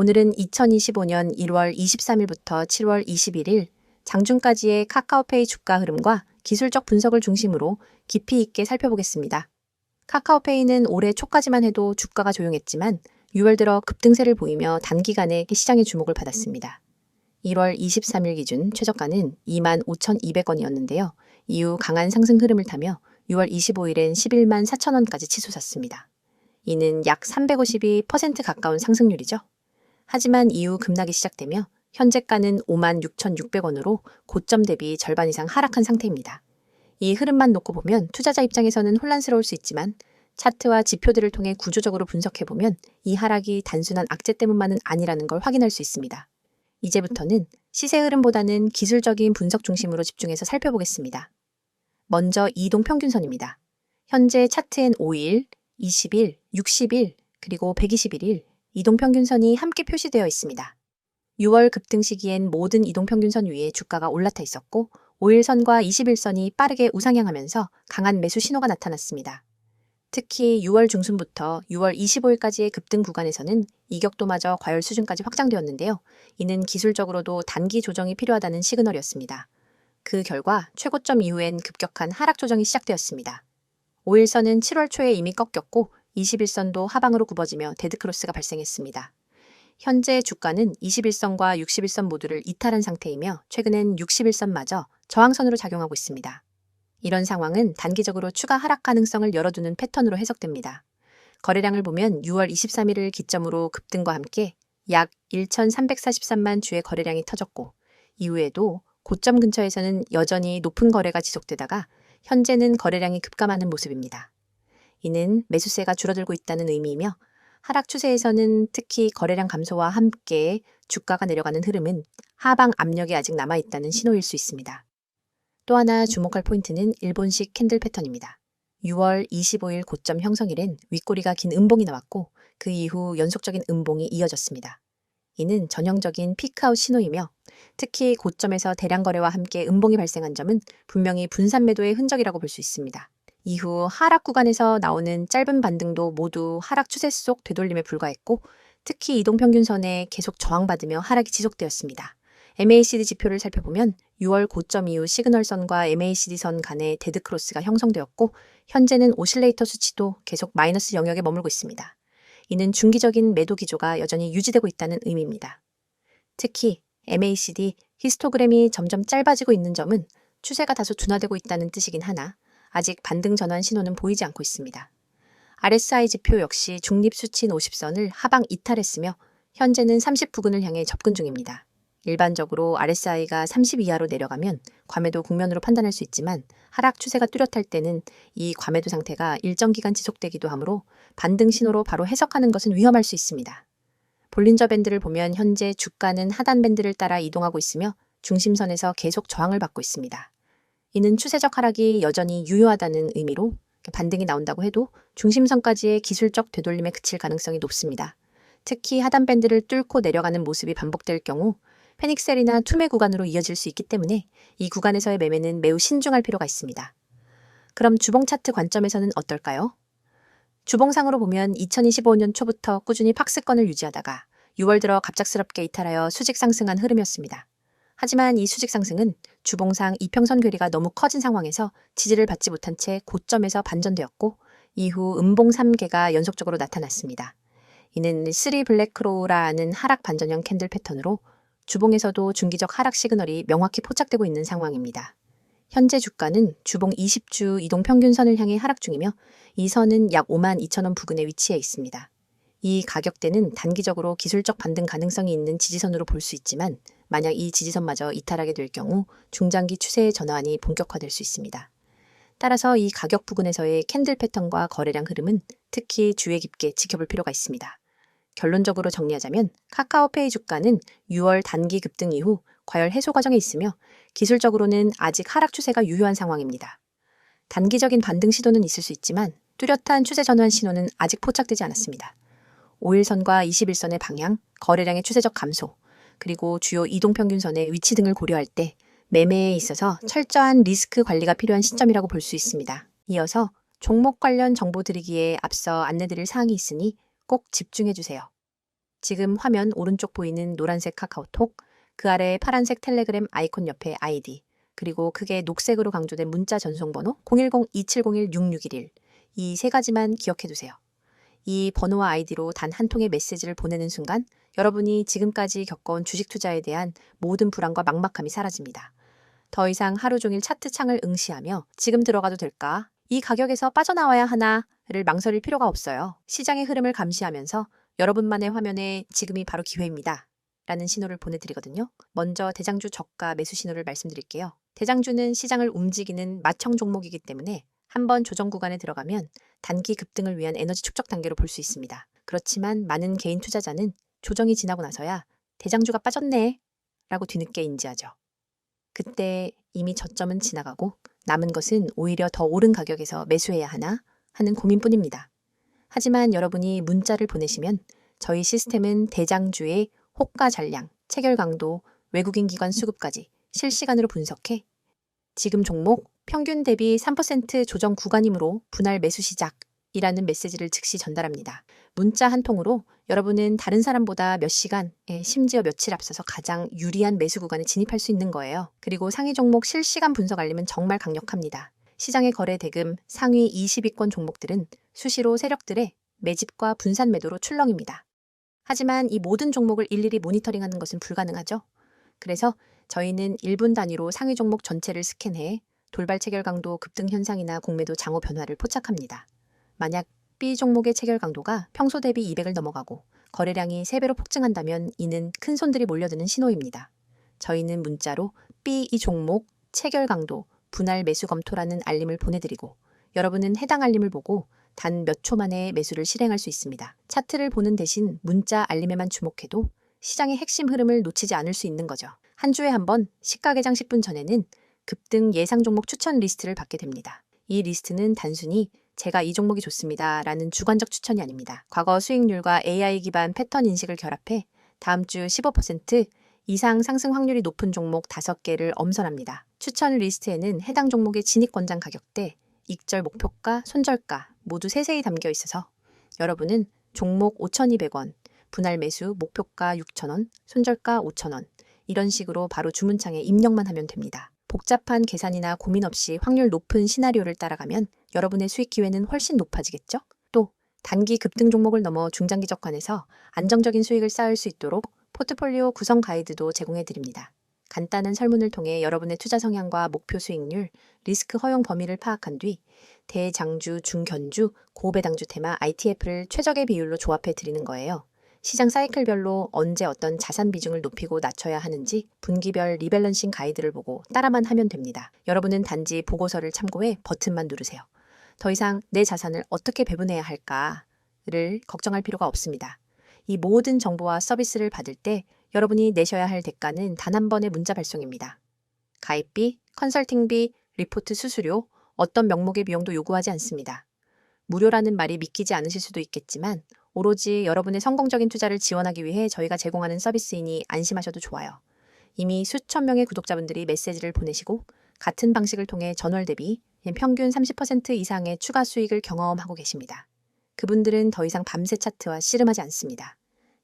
오늘은 2025년 1월 23일부터 7월 21일 장중까지의 카카오페이 주가 흐름과 기술적 분석을 중심으로 깊이 있게 살펴보겠습니다. 카카오페이는 올해 초까지만 해도 주가가 조용했지만 6월 들어 급등세를 보이며 단기간에 시장의 주목을 받았습니다. 1월 23일 기준 최저가는 25,200원이었는데요. 이후 강한 상승 흐름을 타며 6월 25일엔 11만 4천원까지 치솟았습니다. 이는 약 352% 가까운 상승률이죠. 하지만 이후 급락이 시작되며 현재가는 5만 6,600원으로 고점 대비 절반 이상 하락한 상태입니다. 이 흐름만 놓고 보면 투자자 입장에서는 혼란스러울 수 있지만 차트와 지표들을 통해 구조적으로 분석해보면 이 하락이 단순한 악재 때문만은 아니라는 걸 확인할 수 있습니다. 이제부터는 시세 흐름보다는 기술적인 분석 중심으로 집중해서 살펴보겠습니다. 먼저 이동 평균선입니다. 현재 차트엔 5일, 20일, 60일, 그리고 121일 이동 평균선이 함께 표시되어 있습니다. 6월 급등 시기엔 모든 이동 평균선 위에 주가가 올라타 있었고 5일선과 21선이 빠르게 우상향하면서 강한 매수 신호가 나타났습니다. 특히 6월 중순부터 6월 25일까지의 급등 구간에서는 이격도마저 과열 수준까지 확장되었는데요. 이는 기술적으로도 단기 조정이 필요하다는 시그널이었습니다. 그 결과 최고점 이후엔 급격한 하락 조정이 시작되었습니다. 5일선은 7월 초에 이미 꺾였고 21선도 하방으로 굽어지며 데드크로스가 발생했습니다. 현재 주가는 21선과 61선 모두를 이탈한 상태이며 최근엔 61선마저 저항선으로 작용하고 있습니다. 이런 상황은 단기적으로 추가 하락 가능성을 열어두는 패턴으로 해석됩니다. 거래량을 보면 6월 23일을 기점으로 급등과 함께 약 1,343만 주의 거래량이 터졌고 이후에도 고점 근처에서는 여전히 높은 거래가 지속되다가 현재는 거래량이 급감하는 모습입니다. 이는 매수세가 줄어들고 있다는 의미이며 하락 추세에서는 특히 거래량 감소와 함께 주가가 내려가는 흐름은 하방 압력이 아직 남아있다는 신호일 수 있습니다. 또 하나 주목할 포인트는 일본식 캔들 패턴입니다. 6월 25일 고점 형성일엔 윗꼬리가 긴 음봉이 나왔고 그 이후 연속적인 음봉이 이어졌습니다. 이는 전형적인 피크아웃 신호이며 특히 고점에서 대량 거래와 함께 음봉이 발생한 점은 분명히 분산 매도의 흔적이라고 볼 수 있습니다. 이후 하락 구간에서 나오는 짧은 반등도 모두 하락 추세 속 되돌림에 불과했고 특히 이동평균선에 계속 저항받으며 하락이 지속되었습니다. MACD 지표를 살펴보면 6월 고점 이후 시그널선과 MACD선 간의 데드크로스가 형성되었고 현재는 오실레이터 수치도 계속 마이너스 영역에 머물고 있습니다. 이는 중기적인 매도 기조가 여전히 유지되고 있다는 의미입니다. 특히 MACD 히스토그램이 점점 짧아지고 있는 점은 추세가 다소 둔화되고 있다는 뜻이긴 하나 아직 반등 전환 신호는 보이지 않고 있습니다. RSI 지표 역시 중립 수치인 50선을 하방 이탈했으며 현재는 30 부근을 향해 접근 중입니다. 일반적으로 RSI가 30 이하로 내려가면 과매도 국면으로 판단할 수 있지만 하락 추세가 뚜렷할 때는 이 과매도 상태가 일정 기간 지속되기도 하므로 반등 신호로 바로 해석하는 것은 위험할 수 있습니다. 볼린저 밴드를 보면 현재 주가는 하단 밴드를 따라 이동하고 있으며 중심선에서 계속 저항을 받고 있습니다. 이는 추세적 하락이 여전히 유효하다는 의미로 반등이 나온다고 해도 중심선까지의 기술적 되돌림에 그칠 가능성이 높습니다. 특히 하단 밴드를 뚫고 내려가는 모습이 반복될 경우 페닉셀이나 투매 구간으로 이어질 수 있기 때문에 이 구간에서의 매매는 매우 신중할 필요가 있습니다. 그럼 주봉 차트 관점에서는 어떨까요? 주봉상으로 보면 2025년 초부터 꾸준히 박스권을 유지하다가 6월 들어 갑작스럽게 이탈하여 수직 상승한 흐름이었습니다. 하지만 이 수직 상승은 주봉상 이평선 괴리가 너무 커진 상황에서 지지를 받지 못한 채 고점에서 반전되었고 이후 음봉 3개가 연속적으로 나타났습니다. 이는 3 블랙크로우라는 하락 반전형 캔들 패턴으로 주봉에서도 중기적 하락 시그널이 명확히 포착되고 있는 상황입니다. 현재 주가는 주봉 20주 이동 평균선을 향해 하락 중이며 이 선은 약 5만 2천 원 부근에 위치해 있습니다. 이 가격대는 단기적으로 기술적 반등 가능성이 있는 지지선으로 볼 수 있지만 만약 이 지지선마저 이탈하게 될 경우 중장기 추세의 전환이 본격화될 수 있습니다. 따라서 이 가격 부근에서의 캔들 패턴과 거래량 흐름은 특히 주의 깊게 지켜볼 필요가 있습니다. 결론적으로 정리하자면 카카오페이 주가는 6월 단기 급등 이후 과열 해소 과정에 있으며 기술적으로는 아직 하락 추세가 유효한 상황입니다. 단기적인 반등 시도는 있을 수 있지만 뚜렷한 추세 전환 신호는 아직 포착되지 않았습니다. 5일선과 21선의 방향, 거래량의 추세적 감소, 그리고 주요 이동평균선의 위치 등을 고려할 때 매매에 있어서 철저한 리스크 관리가 필요한 시점이라고 볼 수 있습니다. 이어서 종목 관련 정보 드리기에 앞서 안내드릴 사항이 있으니 꼭 집중해 주세요. 지금 화면 오른쪽 보이는 노란색 카카오톡, 그 아래 파란색 텔레그램 아이콘 옆에 아이디, 그리고 크게 녹색으로 강조된 문자 전송번호 010-2701-6611. 이 세 가지만 기억해 두세요. 이 번호와 아이디로 단 한 통의 메시지를 보내는 순간 여러분이 지금까지 겪어온 주식 투자에 대한 모든 불안과 막막함이 사라집니다. 더 이상 하루 종일 차트 창을 응시하며 지금 들어가도 될까? 이 가격에서 빠져나와야 하나를 망설일 필요가 없어요. 시장의 흐름을 감시하면서 여러분만의 화면에 지금이 바로 기회입니다. 라는 신호를 보내드리거든요. 먼저 대장주 저가 매수 신호를 말씀드릴게요. 대장주는 시장을 움직이는 마청 종목이기 때문에 한번 조정 구간에 들어가면 단기 급등을 위한 에너지 축적 단계로 볼 수 있습니다. 그렇지만 많은 개인 투자자는 조정이 지나고 나서야 대장주가 빠졌네 라고 뒤늦게 인지하죠. 그때 이미 저점은 지나가고 남은 것은 오히려 더 오른 가격에서 매수해야 하나 하는 고민뿐입니다. 하지만 여러분이 문자를 보내시면 저희 시스템은 대장주의 호가 잔량, 체결 강도, 외국인 기관 수급까지 실시간으로 분석해 지금 종목 평균 대비 3% 조정 구간이므로 분할 매수 시작이라는 메시지를 즉시 전달합니다. 문자 한 통으로 여러분은 다른 사람보다 몇 시간, 예, 심지어 며칠 앞서서 가장 유리한 매수 구간에 진입할 수 있는 거예요. 그리고 상위 종목 실시간 분석 알림은 정말 강력합니다. 시장의 거래 대금 상위 20위권 종목들은 수시로 세력들의 매집과 분산 매도로 출렁입니다. 하지만 이 모든 종목을 일일이 모니터링하는 것은 불가능하죠. 그래서 저희는 1분 단위로 상위 종목 전체를 스캔해 돌발 체결 강도 급등 현상이나 공매도 장호 변화를 포착합니다. 만약 B 종목의 체결 강도가 평소 대비 200을 넘어가고 거래량이 3배로 폭증한다면 이는 큰 손들이 몰려드는 신호입니다. 저희는 문자로 B 이 종목 체결 강도 분할 매수 검토라는 알림을 보내드리고 여러분은 해당 알림을 보고 단 몇 초 만에 매수를 실행할 수 있습니다. 차트를 보는 대신 문자 알림에만 주목해도 시장의 핵심 흐름을 놓치지 않을 수 있는 거죠. 한 주에 한 번 시가 개장 10분 전에는 급등 예상 종목 추천 리스트를 받게 됩니다. 이 리스트는 단순히 제가 이 종목이 좋습니다. 라는 주관적 추천이 아닙니다. 과거 수익률과 AI 기반 패턴 인식을 결합해 다음 주 15% 이상 상승 확률이 높은 종목 5개를 엄선합니다. 추천 리스트에는 해당 종목의 진입권장 가격대, 익절 목표가, 손절가 모두 세세히 담겨 있어서 여러분은 종목 5,200원, 분할 매수 목표가 6,000원, 손절가 5,000원 이런 식으로 바로 주문창에 입력만 하면 됩니다. 복잡한 계산이나 고민 없이 확률 높은 시나리오를 따라가면 여러분의 수익 기회는 훨씬 높아지겠죠? 또 단기 급등 종목을 넘어 중장기 적 관에서 안정적인 수익을 쌓을 수 있도록 포트폴리오 구성 가이드도 제공해 드립니다. 간단한 설문을 통해 여러분의 투자 성향과 목표 수익률, 리스크 허용 범위를 파악한 뒤 대장주, 중견주, 고배당주 테마 ITF를 최적의 비율로 조합해 드리는 거예요. 시장 사이클별로 언제 어떤 자산 비중을 높이고 낮춰야 하는지 분기별 리밸런싱 가이드를 보고 따라만 하면 됩니다. 여러분은 단지 보고서를 참고해 버튼만 누르세요. 더 이상 내 자산을 어떻게 배분해야 할까를 걱정할 필요가 없습니다. 이 모든 정보와 서비스를 받을 때 여러분이 내셔야 할 대가는 단 한 번의 문자 발송입니다. 가입비, 컨설팅비, 리포트 수수료, 어떤 명목의 비용도 요구하지 않습니다. 무료라는 말이 믿기지 않으실 수도 있겠지만 오로지 여러분의 성공적인 투자를 지원하기 위해 저희가 제공하는 서비스이니 안심하셔도 좋아요. 이미 수천 명의 구독자분들이 메시지를 보내시고 같은 방식을 통해 전월 대비 평균 30% 이상의 추가 수익을 경험하고 계십니다. 그분들은 더 이상 밤새 차트와 씨름하지 않습니다.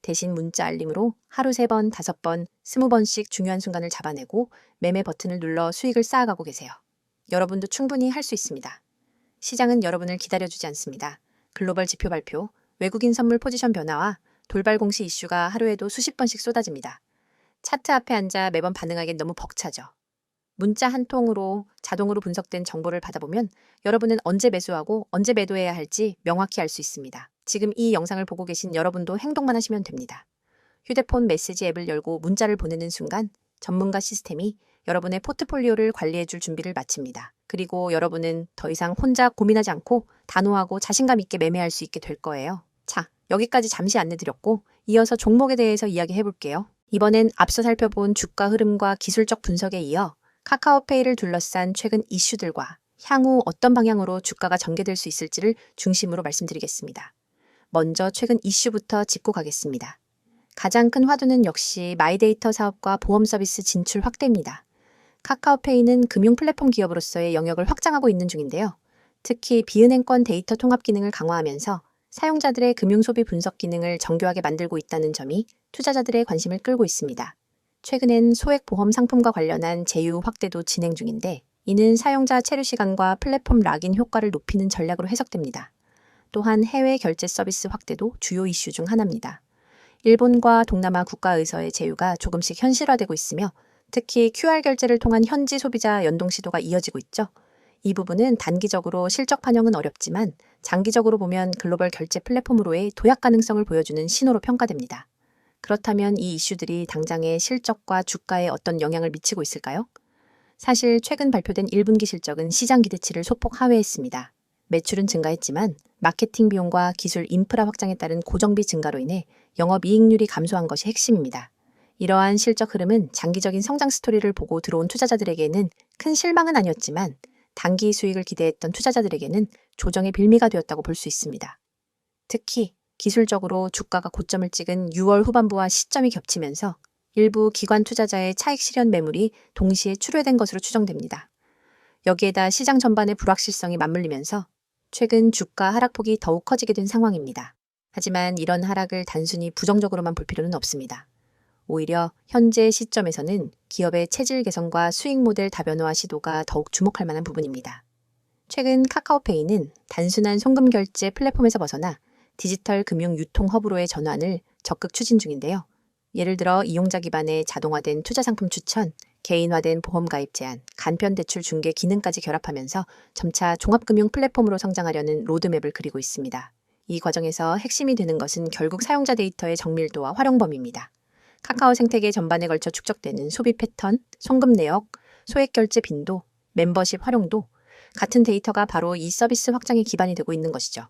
대신 문자 알림으로 하루 3번, 5번, 20번씩 중요한 순간을 잡아내고 매매 버튼을 눌러 수익을 쌓아가고 계세요. 여러분도 충분히 할 수 있습니다. 시장은 여러분을 기다려주지 않습니다. 글로벌 지표 발표, 외국인 선물 포지션 변화와 돌발 공시 이슈가 하루에도 수십 번씩 쏟아집니다. 차트 앞에 앉아 매번 반응하기엔 너무 벅차죠. 문자 한 통으로 자동으로 분석된 정보를 받아보면 여러분은 언제 매수하고 언제 매도해야 할지 명확히 알 수 있습니다. 지금 이 영상을 보고 계신 여러분도 행동만 하시면 됩니다. 휴대폰 메시지 앱을 열고 문자를 보내는 순간 전문가 시스템이 여러분의 포트폴리오를 관리해줄 준비를 마칩니다. 그리고 여러분은 더 이상 혼자 고민하지 않고 단호하고 자신감 있게 매매할 수 있게 될 거예요. 자, 여기까지 잠시 안내드렸고 이어서 종목에 대해서 이야기해 볼게요. 이번엔 앞서 살펴본 주가 흐름과 기술적 분석에 이어 카카오페이를 둘러싼 최근 이슈들과 향후 어떤 방향으로 주가가 전개될 수 있을지를 중심으로 말씀드리겠습니다. 먼저 최근 이슈부터 짚고 가겠습니다. 가장 큰 화두는 역시 마이데이터 사업과 보험 서비스 진출 확대입니다. 카카오페이는 금융 플랫폼 기업으로서의 영역을 확장하고 있는 중인데요. 특히 비은행권 데이터 통합 기능을 강화하면서 사용자들의 금융 소비 분석 기능을 정교하게 만들고 있다는 점이 투자자들의 관심을 끌고 있습니다. 최근엔 소액 보험 상품과 관련한 제휴 확대도 진행 중인데 이는 사용자 체류 시간과 플랫폼 락인 효과를 높이는 전략으로 해석됩니다. 또한 해외 결제 서비스 확대도 주요 이슈 중 하나입니다. 일본과 동남아 국가에서의 제휴가 조금씩 현실화되고 있으며 특히 QR 결제를 통한 현지 소비자 연동 시도가 이어지고 있죠. 이 부분은 단기적으로 실적 반영은 어렵지만 장기적으로 보면 글로벌 결제 플랫폼으로의 도약 가능성을 보여주는 신호로 평가됩니다. 그렇다면 이 이슈들이 당장의 실적과 주가에 어떤 영향을 미치고 있을까요? 사실 최근 발표된 1분기 실적은 시장 기대치를 소폭 하회했습니다. 매출은 증가했지만 마케팅 비용과 기술 인프라 확장에 따른 고정비 증가로 인해 영업이익률이 감소한 것이 핵심입니다. 이러한 실적 흐름은 장기적인 성장 스토리를 보고 들어온 투자자들에게는 큰 실망은 아니었지만 단기 수익을 기대했던 투자자들에게는 조정의 빌미가 되었다고 볼 수 있습니다. 특히 기술적으로 주가가 고점을 찍은 6월 후반부와 시점이 겹치면서 일부 기관 투자자의 차익 실현 매물이 동시에 출회된 것으로 추정됩니다. 여기에다 시장 전반의 불확실성이 맞물리면서 최근 주가 하락폭이 더욱 커지게 된 상황입니다. 하지만 이런 하락을 단순히 부정적으로만 볼 필요는 없습니다. 오히려 현재 시점에서는 기업의 체질 개선과 수익 모델 다변화 시도가 더욱 주목할 만한 부분입니다. 최근 카카오페이는 단순한 송금 결제 플랫폼에서 벗어나 디지털 금융 유통 허브로의 전환을 적극 추진 중인데요. 예를 들어 이용자 기반의 자동화된 투자 상품 추천, 개인화된 보험 가입 제한, 간편 대출 중개 기능까지 결합하면서 점차 종합금융 플랫폼으로 성장하려는 로드맵을 그리고 있습니다. 이 과정에서 핵심이 되는 것은 결국 사용자 데이터의 정밀도와 활용 범위입니다. 카카오 생태계 전반에 걸쳐 축적되는 소비 패턴, 송금 내역, 소액 결제 빈도, 멤버십 활용도 같은 데이터가 바로 이 서비스 확장의 기반이 되고 있는 것이죠.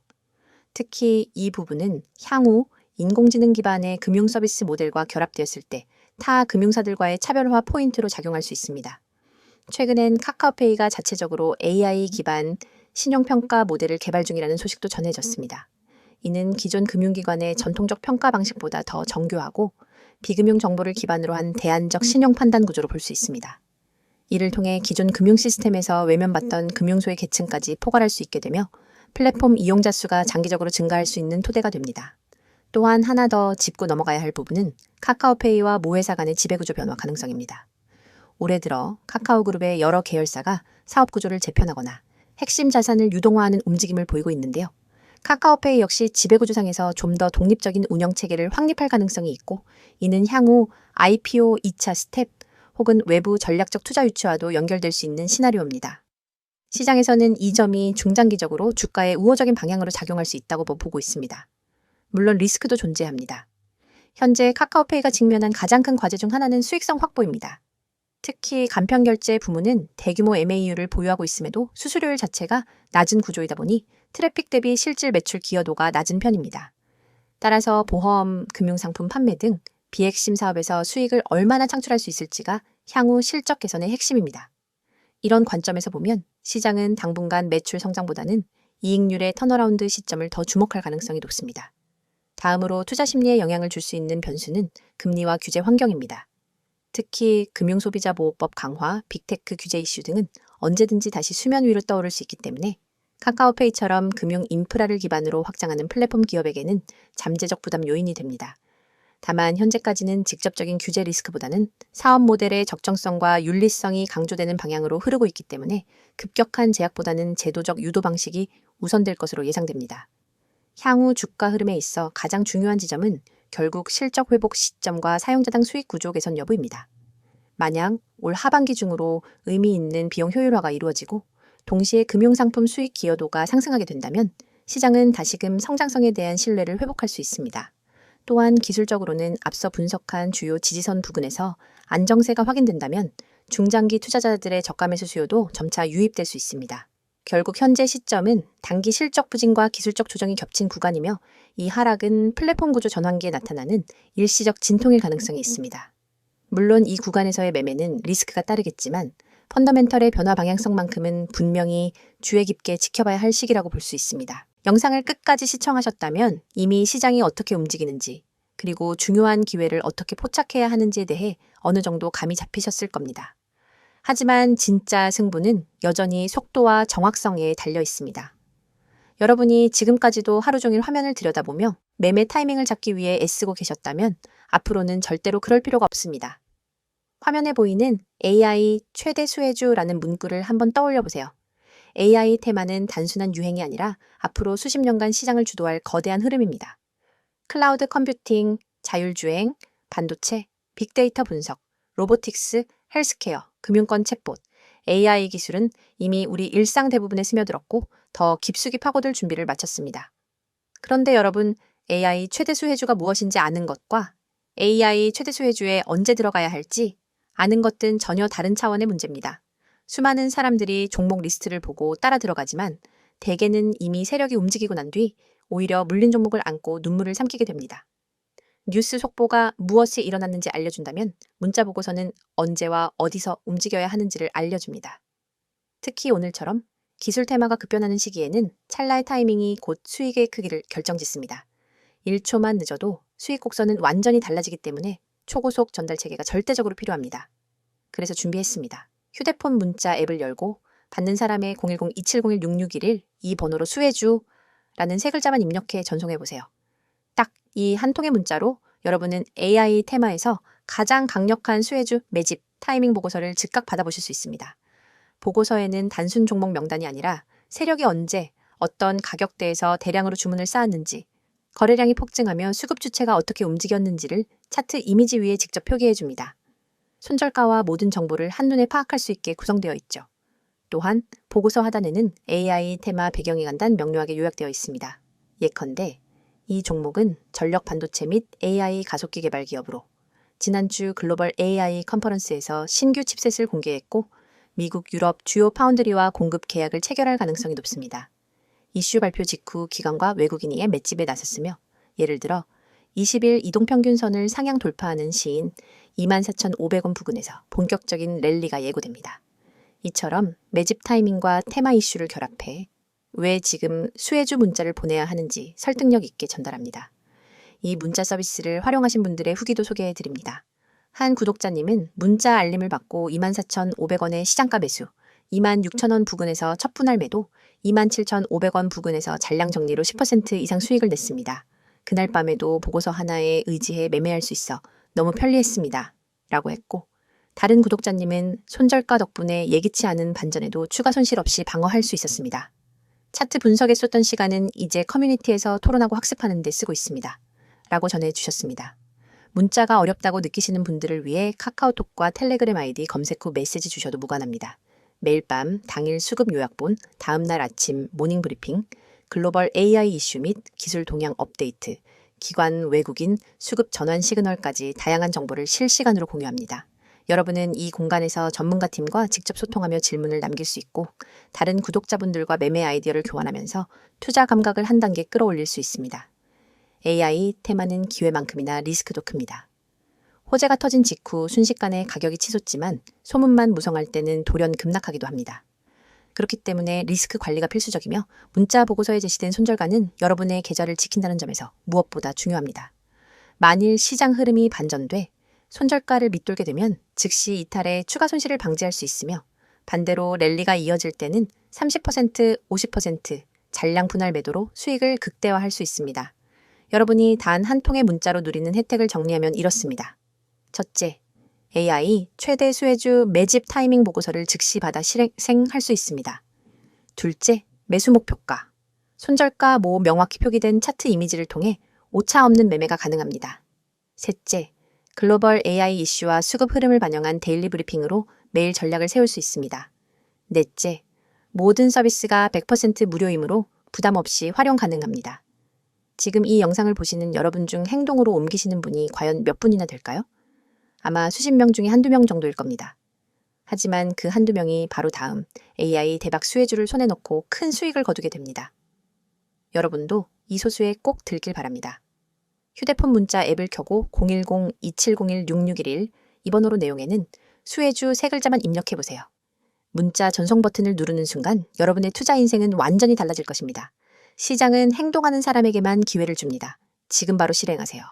특히 이 부분은 향후 인공지능 기반의 금융 서비스 모델과 결합되었을 때 타 금융사들과의 차별화 포인트로 작용할 수 있습니다. 최근엔 카카오페이가 자체적으로 AI 기반 신용평가 모델을 개발 중이라는 소식도 전해졌습니다. 이는 기존 금융기관의 전통적 평가 방식보다 더 정교하고 비금융 정보를 기반으로 한 대안적 신용 판단 구조로 볼 수 있습니다. 이를 통해 기존 금융 시스템에서 외면받던 금융소의 계층까지 포괄할 수 있게 되며 플랫폼 이용자 수가 장기적으로 증가할 수 있는 토대가 됩니다. 또한 하나 더 짚고 넘어가야 할 부분은 카카오페이와 모회사 간의 지배구조 변화 가능성입니다. 올해 들어 카카오그룹의 여러 계열사가 사업 구조를 재편하거나 핵심 자산을 유동화하는 움직임을 보이고 있는데요. 카카오페이 역시 지배구조상에서 좀 더 독립적인 운영 체계를 확립할 가능성이 있고 이는 향후 IPO 2차 스텝 혹은 외부 전략적 투자 유치와도 연결될 수 있는 시나리오입니다. 시장에서는 이 점이 중장기적으로 주가의 우호적인 방향으로 작용할 수 있다고 보고 있습니다. 물론 리스크도 존재합니다. 현재 카카오페이가 직면한 가장 큰 과제 중 하나는 수익성 확보입니다. 특히 간편 결제 부문은 대규모 MAU를 보유하고 있음에도 수수료율 자체가 낮은 구조이다 보니 트래픽 대비 실질 매출 기여도가 낮은 편입니다. 따라서 보험, 금융상품 판매 등 비핵심 사업에서 수익을 얼마나 창출할 수 있을지가 향후 실적 개선의 핵심입니다. 이런 관점에서 보면 시장은 당분간 매출 성장보다는 이익률의 턴어라운드 시점을 더 주목할 가능성이 높습니다. 다음으로 투자 심리에 영향을 줄 수 있는 변수는 금리와 규제 환경입니다. 특히 금융소비자 보호법 강화, 빅테크 규제 이슈 등은 언제든지 다시 수면 위로 떠오를 수 있기 때문에 카카오페이처럼 금융 인프라를 기반으로 확장하는 플랫폼 기업에게는 잠재적 부담 요인이 됩니다. 다만 현재까지는 직접적인 규제 리스크보다는 사업 모델의 적정성과 윤리성이 강조되는 방향으로 흐르고 있기 때문에 급격한 제약보다는 제도적 유도 방식이 우선될 것으로 예상됩니다. 향후 주가 흐름에 있어 가장 중요한 지점은 결국 실적 회복 시점과 사용자당 수익 구조 개선 여부입니다. 만약 올 하반기 중으로 의미 있는 비용 효율화가 이루어지고 동시에 금융상품 수익 기여도가 상승하게 된다면 시장은 다시금 성장성에 대한 신뢰를 회복할 수 있습니다. 또한 기술적으로는 앞서 분석한 주요 지지선 부근에서 안정세가 확인된다면 중장기 투자자들의 저가 매수 수요도 점차 유입될 수 있습니다. 결국 현재 시점은 단기 실적 부진과 기술적 조정이 겹친 구간이며 이 하락은 플랫폼 구조 전환기에 나타나는 일시적 진통일 가능성이 있습니다. 물론 이 구간에서의 매매는 리스크가 따르겠지만 펀더멘털의 변화 방향성만큼은 분명히 주의 깊게 지켜봐야 할 시기라고 볼 수 있습니다. 영상을 끝까지 시청하셨다면 이미 시장이 어떻게 움직이는지 그리고 중요한 기회를 어떻게 포착해야 하는지에 대해 어느 정도 감이 잡히셨을 겁니다. 하지만 진짜 승부는 여전히 속도와 정확성에 달려 있습니다. 여러분이 지금까지도 하루 종일 화면을 들여다보며 매매 타이밍을 잡기 위해 애쓰고 계셨다면 앞으로는 절대로 그럴 필요가 없습니다. 화면에 보이는 AI 최대 수혜주라는 문구를 한번 떠올려 보세요. AI 테마는 단순한 유행이 아니라 앞으로 수십 년간 시장을 주도할 거대한 흐름입니다. 클라우드 컴퓨팅, 자율주행, 반도체, 빅데이터 분석, 로보틱스, 헬스케어, 금융권 챗봇, AI 기술은 이미 우리 일상 대부분에 스며들었고 더 깊숙이 파고들 준비를 마쳤습니다. 그런데 여러분, AI 최대 수혜주가 무엇인지 아는 것과 AI 최대 수혜주에 언제 들어가야 할지 아는 것은 전혀 다른 차원의 문제입니다. 수많은 사람들이 종목 리스트를 보고 따라 들어가지만 대개는 이미 세력이 움직이고 난 뒤 오히려 물린 종목을 안고 눈물을 삼키게 됩니다. 뉴스 속보가 무엇이 일어났는지 알려준다면 문자 보고서는 언제와 어디서 움직여야 하는지를 알려줍니다. 특히 오늘처럼 기술 테마가 급변하는 시기에는 찰나의 타이밍이 곧 수익의 크기를 결정짓습니다. 1초만 늦어도 수익 곡선은 완전히 달라지기 때문에 초고속 전달 체계가 절대적으로 필요합니다. 그래서 준비했습니다. 휴대폰 문자 앱을 열고 받는 사람의 010-2701-6611 이 번호로 수혜주라는 세 글자만 입력해 전송해 보세요. 딱 이 한 통의 문자로 여러분은 AI 테마에서 가장 강력한 수혜주 매집 타이밍 보고서를 즉각 받아보실 수 있습니다. 보고서에는 단순 종목 명단이 아니라 세력이 언제 어떤 가격대에서 대량으로 주문을 쌓았는지 거래량이 폭증하며 수급 주체가 어떻게 움직였는지를 차트 이미지 위에 직접 표기해 줍니다. 손절가와 모든 정보를 한눈에 파악할 수 있게 구성되어 있죠. 또한 보고서 하단에는 AI 테마 배경이 간단 명료하게 요약되어 있습니다. 예컨대 이 종목은 전력 반도체 및 AI 가속기 개발 기업으로 지난주 글로벌 AI 컨퍼런스에서 신규 칩셋을 공개했고 미국, 유럽 주요 파운드리와 공급 계약을 체결할 가능성이 높습니다. 이슈 발표 직후 기관과 외국인이 맷집에 나섰으며 예를 들어 20일 이동평균선을 상향 돌파하는 시인 24,500원 부근에서 본격적인 랠리가 예고됩니다. 이처럼 매집 타이밍과 테마 이슈를 결합해 왜 지금 수혜주 문자를 보내야 하는지 설득력 있게 전달합니다. 이 문자 서비스를 활용하신 분들의 후기도 소개해 드립니다. 한 구독자님은 문자 알림을 받고 24,500원의 시장가 매수, 26,000원 부근에서 첫 분할 매도, 27,500원 부근에서 잔량 정리로 10% 이상 수익을 냈습니다. 그날 밤에도 보고서 하나에 의지해 매매할 수 있어 너무 편리했습니다. 라고 했고, 다른 구독자님은 손절가 덕분에 예기치 않은 반전에도 추가 손실 없이 방어할 수 있었습니다. 차트 분석에 쏟던 시간은 이제 커뮤니티에서 토론하고 학습하는 데 쓰고 있습니다. 라고 전해주셨습니다. 문자가 어렵다고 느끼시는 분들을 위해 카카오톡과 텔레그램 아이디 검색 후 메시지 주셔도 무관합니다. 매일 밤 당일 수급 요약본, 다음 날 아침 모닝 브리핑, 글로벌 AI 이슈 및 기술 동향 업데이트, 기관, 외국인, 수급 전환 시그널까지 다양한 정보를 실시간으로 공유합니다. 여러분은 이 공간에서 전문가 팀과 직접 소통하며 질문을 남길 수 있고 다른 구독자분들과 매매 아이디어를 교환하면서 투자 감각을 한 단계 끌어올릴 수 있습니다. AI 테마는 기회만큼이나 리스크도 큽니다. 호재가 터진 직후 순식간에 가격이 치솟지만 소문만 무성할 때는 돌연 급락하기도 합니다. 그렇기 때문에 리스크 관리가 필수적이며 문자 보고서에 제시된 손절가는 여러분의 계좌를 지킨다는 점에서 무엇보다 중요합니다. 만일 시장 흐름이 반전돼 손절가를 밑돌게 되면 즉시 이탈에 추가 손실을 방지할 수 있으며 반대로 랠리가 이어질 때는 30%, 50% 잔량 분할 매도로 수익을 극대화할 수 있습니다. 여러분이 단 한 통의 문자로 누리는 혜택을 정리하면 이렇습니다. 첫째, AI 최대 수혜주 매집 타이밍 보고서를 즉시 받아 실행할 수 있습니다. 둘째, 매수 목표가. 손절가 모 명확히 표기된 차트 이미지를 통해 오차 없는 매매가 가능합니다. 셋째, 글로벌 AI 이슈와 수급 흐름을 반영한 데일리 브리핑으로 매일 전략을 세울 수 있습니다. 넷째, 모든 서비스가 100% 무료이므로 부담 없이 활용 가능합니다. 지금 이 영상을 보시는 여러분 중 행동으로 옮기시는 분이 과연 몇 분이나 될까요? 아마 수십 명 중에 한두 명 정도일 겁니다. 하지만 그 한두 명이 바로 다음 AI 대박 수혜주를 손에 넣고 큰 수익을 거두게 됩니다. 여러분도 이 소수에 꼭 들길 바랍니다. 휴대폰 문자 앱을 켜고 010-2701-6611이 번호로 내용에는 수혜주 세 글자만 입력해 보세요. 문자 전송 버튼을 누르는 순간 여러분의 투자 인생은 완전히 달라질 것입니다. 시장은 행동하는 사람에게만 기회를 줍니다. 지금 바로 실행하세요.